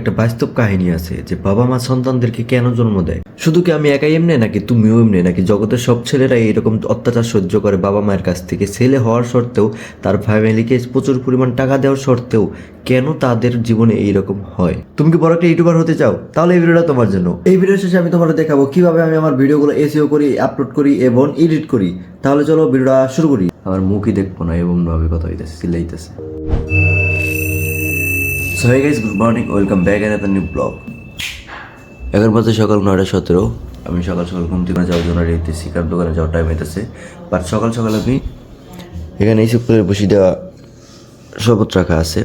একটা বাস্তব কাহিনী আছে যে বাবা মা সন্তানদেরকে কেন জন্ম দেয়? শুধু কি আমি একাই এমনি, নাকি তুমিও এমনি, নাকি জগতের সব ছেলেরাই এরকম অত্যাচার সহ্য করে বাবা মায়ের কাছ থেকে? ছেলে হওয়ার সত্ত্বেও, তার ফ্যামিলিকে প্রচুর পরিমাণ টাকা দেওয়ার সত্ত্বেও কেন তাদের জীবনে এইরকম হয়? তুমি কি বড় একটা ইউটিউবার হতে চাও? তাহলে এই ভিডিওটা তোমার জন্য। এই ভিডিও শেষে আমি তোমাদের দেখাবো কীভাবে আমি আমার ভিডিওগুলো এসিও করি আপলোড করি এবং এডিট করি। তাহলে চলো ভিডিওটা শুরু করি। আমার মুখই দেখব না এবং ভাবে কথা হইতেছে, চিল্লাইতেছে। So hey guys good morning welcome back in the new vlog এখন বাজে সকাল নয়টা সতেরো। আমি সকাল সকাল ঘুম থেকে যাওয়ার জন্য রেডি কারণ দোকানে যাওয়ার টাইম হইতেছে। বাট সকাল সকাল আমি এখানে এই করে বসে দেওয়া শপথ রাখা আছে।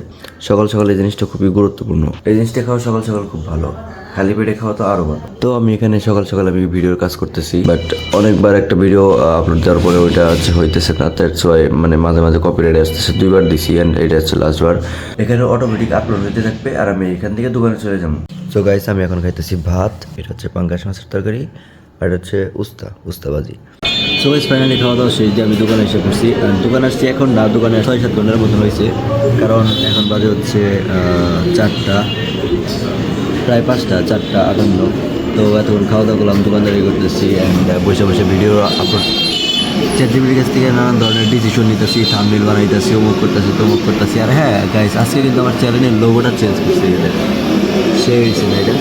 সকাল সকাল এই জিনিসটা খুবই গুরুত্বপূর্ণ। এই জিনিসটা খাওয়া সকাল সকাল খুব ভালো। খালি পেটে খাওয়া তো আরও ভালো। তো আমি এখানে সকাল সকাল আমি ভিডিওর কাজ করতেছি বাট অনেকবার একটা ভিডিও আপলোড দেওয়ার পরে ওইটা হচ্ছে হইতেছে না। দ্যাটস ওয়াই মানে মাঝে মাঝে কপিরাইট আসতেছে। দুইবার দিছি অ্যান্ড এটা হচ্ছে লাস্টবার এখানে অটোমেটিক আপলোড হতে থাকবে আর আমি এখান থেকে দোকানে চলে যাব। সো গাইস আমি এখন খাইতেছি ভাত। এটা হচ্ছে পাঙ্গাস মাছের তরকারি আর এটা হচ্ছে উস্তা, উস্তাবাজি। সো গাইস ফাইনালি খাওয়া দাওয়া শেষ দিয়ে আমি দোকানে এসে পড়ছি। দোকানে আসছি এখন না, দোকানে ছয় সাত ঘণ্টার মতো হয়েছে। কারণ এখন বাজে হচ্ছে চারটা, প্রায় পাঁচটা, চারটা আটান্ন। তো এতক্ষণ খাওয়া দাওয়া করলাম, দোকানদারি করতেছি অ্যান্ড বসে বসে ভিডিও আপলোড চ্যাটজিবির কাছ থেকে নানান ধরনের ডিসিশন নিতেছি থামবিল বানাইতেছি, অমুক করতেছি, তমুক করতেছি। আর হ্যাঁ গাইস আজকে কিন্তু আমার চ্যানেলের লোগোটা চেঞ্জ করছে এটা সে হয়েছে না এটা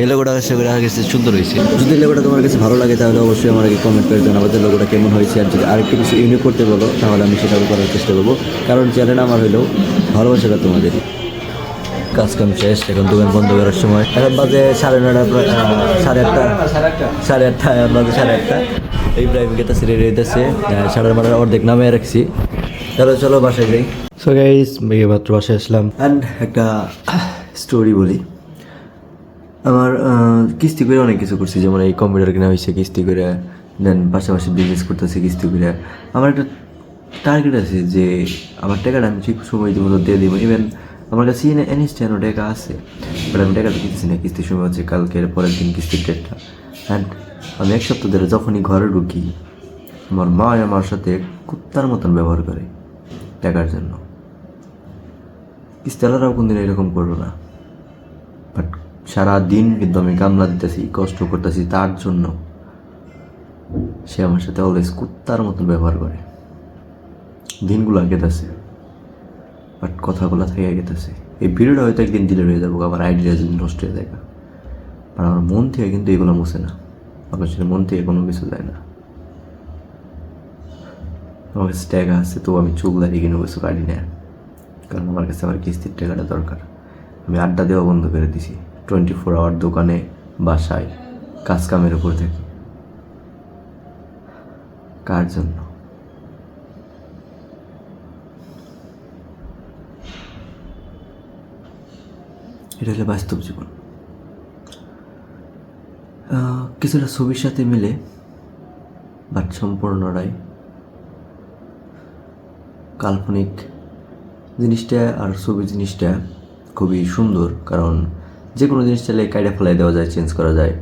এই লোগোটা করে আগে সুন্দর হয়েছে। যদি লোগোটা তোমার কাছে ভালো লাগে তাহলে অবশ্যই আমাকে কমেন্ট করে জানাব যে লোগোটা কেমন হয়েছে। আর যদি আরেকটু কিছু ইউনিক করতে বলো তাহলে আমি সেটাও করার চেষ্টা করব। কারণ চ্যানেল আমার হলেও ভালোবাসাটা তোমাদেরই। কাজ কাম শেষ এখন দোকান বন্ধ করার সময়। এখন বাজে সাড়ে নয়টা সাড়ে আটটা। সাড়ে আটটা এখন বাজে সাড়ে আটটা। এই প্রাইভেট গেতে সিরিয়ে রইতেছে সাড়ে নটার অর্ধেক নামে রাখছি। চলো চলো বাসায় যাই। সো গাইস মেয়ে মাত্র বাসায় আসলাম। অ্যান্ড একটা স্টোরি বলি। আমার কিস্তি করে অনেক কিছু করছি, যেমন এই কম্পিউটার কেনা হয়েছে কিস্তি করে দেন পাশাপাশি বিজনেস করতেছি কিস্তি করে। আমার একটা টার্গেট আছে যে আমার টাকাটা আমি ঠিক সময় মতো দিয়ে দিব। ইভেন আমার কাছে এনস্ট্যান্ডও টাকা আছে বাট আমি টাকাটা দিতেছি না, কিস্তির সময় হচ্ছে কালকের পরের দিন কিস্তির ডেটটা অ্যান্ড আমি এক সপ্তাহ ধরে যখনই ঘরে ঢুকি, আমার মা আমার সাথে কুত্তার মতন ব্যবহার করে টাকার জন্য। কিস্তিওয়ালারাও কোনদিন এরকম করব না। সারা দিন কিন্তু আমি কামলা দিতেছি কষ্ট করতেছি তার জন্য। সে আমার সাথে অলওয়েজ কুত্তার মতন ব্যবহার করে। দিনগুলো গেতেছে বাট কথাগুলো থেকে গেতেছে এই ভিডিওটা হয়তো একদিন দিলে হয়ে যাব, আমার আইডিয়া যদি নষ্ট হয়ে যায়। আর আমার মন থেকে কিন্তু এগুলো মুছে না। আমার সাথে মন থেকে কোনো কিছু যায় না। আমার কাছে টাকা আছে তো আমি চোখ দাঁড়িয়ে কিনে কিছু কাটি না। কারণ আমার কাছে আমার কিস্তির টাকাটা দরকার। আমি আড্ডা দেওয়া বন্ধ করে দিছি। টোয়েন্টি ফোর আওয়ার দোকানে, বাসায় কাজ কামের উপর থাকি। কার জন্য? এটা হলো বাস্তব জীবন। কিছুটা ছবির সাথে মিলে, বাট সম্পূর্ণটাই কাল্পনিক জিনিসটা আর ছবি জিনিসটা খুবই সুন্দর, কারণ যে কোনো জিনিস চাইলে কাইডা ফেলাই দেওয়া যায় চেঞ্জ করা যায়,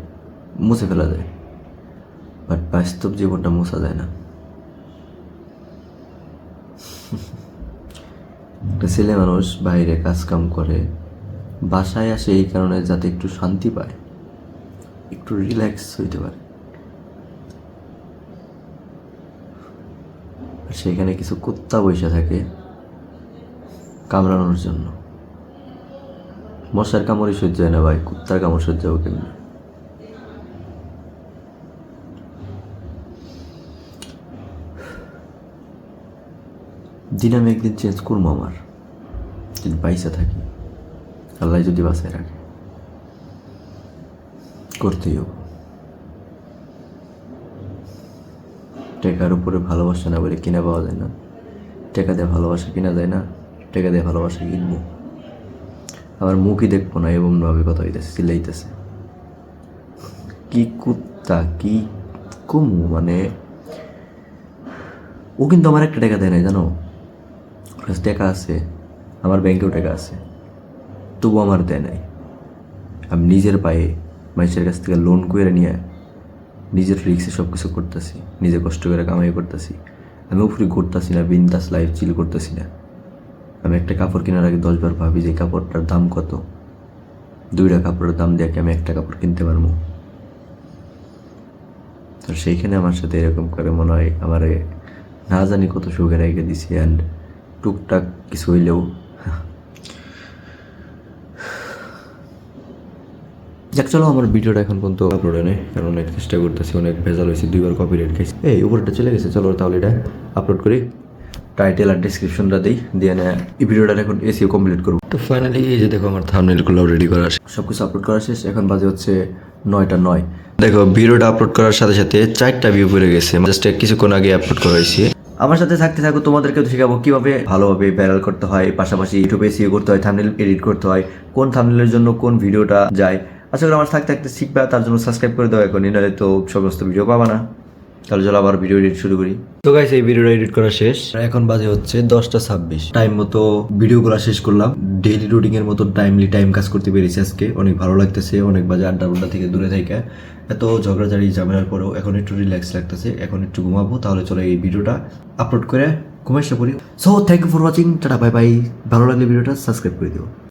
মুছে ফেলা যায়। বাট বাস্তব জীবনটা মোছা যায় না। একটা ছেলে মানুষ বাইরে কাজ কাম করে, বাসায় আসে এই কারণে যাতে একটু শান্তি পায়, একটু রিল্যাক্স হইতে পারে। সেখানে কিছু কুত্তা বসে থাকে কামড়ানোর জন্য। মশার কামড়ই সহ্য হয় না ভাই, কুত্তার কামড় সহ্য হবে কেমনি? দিন আমি একদিন চেঞ্জ করব আমার যদি পয়সা থাকি, আল্লাহ যদি বাসায় রাখে, করতেই হবে। টাকার উপরে ভালোবাসা না বলে কিনা পাওয়া যায় না। টাকা দিয়ে ভালোবাসা কিনা যায় না, টাকা দিয়ে ভালোবাসা কিনবো। আমার মুখই দেখব না এবং ভাবে কথা হইতেছে, চিল্লাইতেছে। কি কুত্তা, কি কুমু মানে ও কিন্তু আমার একটা টাকা দেয় নাই, জানো? টাকা আছে, আমার ব্যাংকেও টাকা আছে তবু আমার দেয় নাই। আমি নিজের পায়ে মানুষের কাছ থেকে লোন করে নিয়ে নিজের রিক্সে সব কিছু করতেছি, নিজে কষ্ট করে কামাই করতেছি। আমি উপরে ঘুরতেছি না, বিন্দাস লাইফ চিল করতেছি না। একটা কাপড় কেনার আগে দশবার ভাবি যে কাপড়টার দাম কত। দুইটা কাপড়ের দাম দিয়ে আমি একটা কাপড় কিনতে পারব? তো সেইখানে আমার সাথে এরকম করে মনে হয় আমার না জানি কত সুখে রেখে দিছি অ্যান্ড টুকটাক কিছু হইলেও। যাক, চলো আমার ভিডিওটা এখন পর্যন্ত আপলোড নেই কারণ অনেক চেষ্টা করতেছি, অনেক ভেজাল হয়েছে, দুইবার কপি রেট খাইছি। এই উপরটা চলে গেছে, চলো তাহলে এটা আপলোড করি। টাইটেল আর ডিসক্রিপশনটা দিই দিয়ে না এই ভিডিওটা এখন এসিও কমপ্লিট করব। তো ফাইনালি এই যে দেখো আমার থামনেলগুলো রেডি করা সব কিছু আপলোড করা শেষ এখন বাজে হচ্ছে নয়টা নয়। দেখো ভিডিওটা আপলোড করার সাথে সাথে চারটা ভিউ পড়ে গেছে। জাস্ট কিছুক্ষণ আগে আপলোড করা হয়েছে। আমার সাথে থাকতে থাকো তোমাদেরকে শেখাবো কীভাবে ভালোভাবে ভাইরাল করতে হয় পাশাপাশি ইউটিউবে এসিও করতে হয় থামনেল এডিট করতে হয় কোন থামনেলের জন্য কোন ভিডিওটা যায়। আশা করি আমার থাকতে থাকতে শিখবে তার জন্য সাবস্ক্রাইব করে দাও এখন নাহলে তো সমস্ত ভিডিও পাবা না। তাহলে চলো আবার ভিডিও এডিট শুরু করি। তো গাইস এই ভিডিওটা এডিট করা শেষ। এখন বাজে হচ্ছে দশটা ছাব্বিশ। টাইম মতো ভিডিওগুলো শেষ করলাম। ডেইলি রুটিন এর মতো টাইমলি টাইম কাজ করতে পেরেছি আজকে। অনেক ভালো লাগতেছে, অনেক বাজে আড্ডা উড্ডা থেকে দূরে থেকে এত ঝগড়াঝাড়ি, ঝামেলার পরেও এখন একটু রিল্যাক্স লাগতেছে। এখন একটু ঘুমাবো, তাহলে চলো এই ভিডিওটা আপলোড করে ঘুমাইসা করি so thank you for watching tata bye bye ভালো লাগলে ভিডিওটা সাবস্ক্রাইব করে দিও।